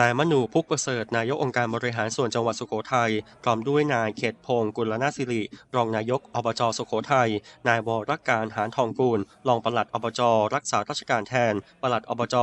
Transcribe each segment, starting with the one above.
นายมนูพุกประเสริฐนายกองค์การบริหารส่วนจังหวัดสุโขทัยพร้อมด้วยนายเขตพงศ์กุลนาสิริ รองนายกอบจสุโขทัยนายวรการหานทองกูล รองปลัดอบจรักษาราชการแทน ปลัดอบจ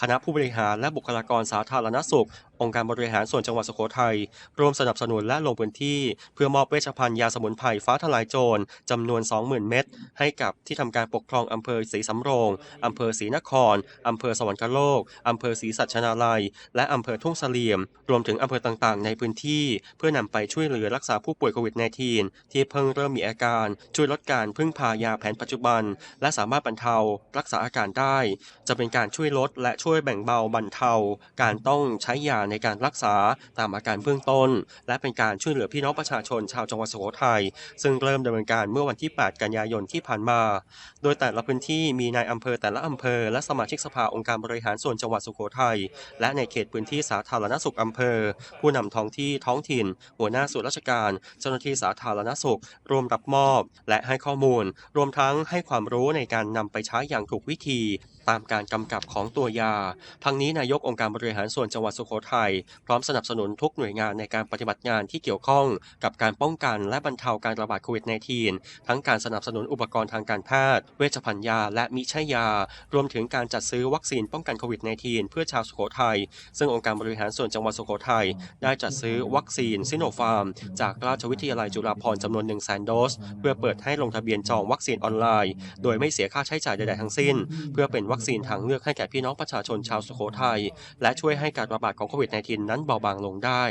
คณะผู้บริหารและบุคลากรสาธารณสุข องค์การบริหารส่วนจังหวัดสุโขทัยร่วมสนับสนุนและลงพื้นที่ เพื่อมอบเวชภัณฑ์ยาสมุนไพรฟ้าทลายโจรจำนวน 20,000 เม็ดให้กับที่ทำการปกครองอำเภอศรีสำโรงอำเภอศรีนครอำเภอสวรรคโลกอำเภอศรีสัชนาลัย และอำเภอทุ่งเสลี่ยม รวมถึงอำเภอต่างๆ ในพื้นที่ เพื่อนำไปช่วยเหลือรักษาผู้ป่วยโควิด -19 ที่เพิ่งเริ่มมีอาการช่วยลดการพึ่งพายาแผนปัจจุบัน และสามารถบรรเทารักษาอาการได้ จะเป็นการช่วยลดและช่วยแบ่งเบาบรรเทา การต้องใช้ยาในการรักษาตามอาการเบื้องต้น และเป็นการช่วยเหลือพี่น้องประชาชนชาวจังหวัดสุโขทัยซึ่งเริ่มดำเนินการเมื่อวันที่ 8 กันยายนที่ผ่านมา โดยแต่ละพื้นที่มีนายอำเภอแต่ละอำเภอ และสมาชิกสภาองค์การบริหารส่วนจังหวัดสุโขทัยและในเขตพื้นที่สาธารณสุขอำเภอ ผู้นำท้องที่ท้องถิ่น หัวหน้าส่วนราชการ เจ้าหน้าที่สาธารณสุขรวมรับมอบ และให้ข้อมูล รวมทั้งให้ความรู้ในการนำไปใช้อย่างถูกวิธี ตามการกำกับของตัวยา ทั้งนี้นายกองค์การบริหารส่วนจังหวัดสุโขทัยพร้อมสนับสนุนทุกหน่วยงานในการปฏิบัติงานที่เกี่ยวข้องกับการป้องกันและบรรเทาการระบาดโควิด -19 ทั้งการสนับสนุนอุปกรณ์ทางการแพทย์ เวชภัณฑ์ยา และมิใช่ยา รวมถึงการจัดซื้อวัคซีนป้องกันโควิด -19 เพื่อชาวสุโขทัยซึ่งองค์การบริหารส่วนจังหวัดสุโขทัยได้จัดซื้อวัคซีนซิโนฟาร์ม จากราชวิทยาลัยจุฬาภรณ์จำนวน1 0 0 0 0 0โดส เพื่อเปิดให้ลงทะเบียนจองวัคซีนออนไลน์ โดยไม่เสียค่าใช้จ่ายใดๆทั้งสิ้น เพื่อเป็นวัคซีนทางเลือกให้แก่พี่น้องประชาชนชาวสุโขทัยและช่วยให้การระบาดของโควิด -19 นั้นเบาบางลงได้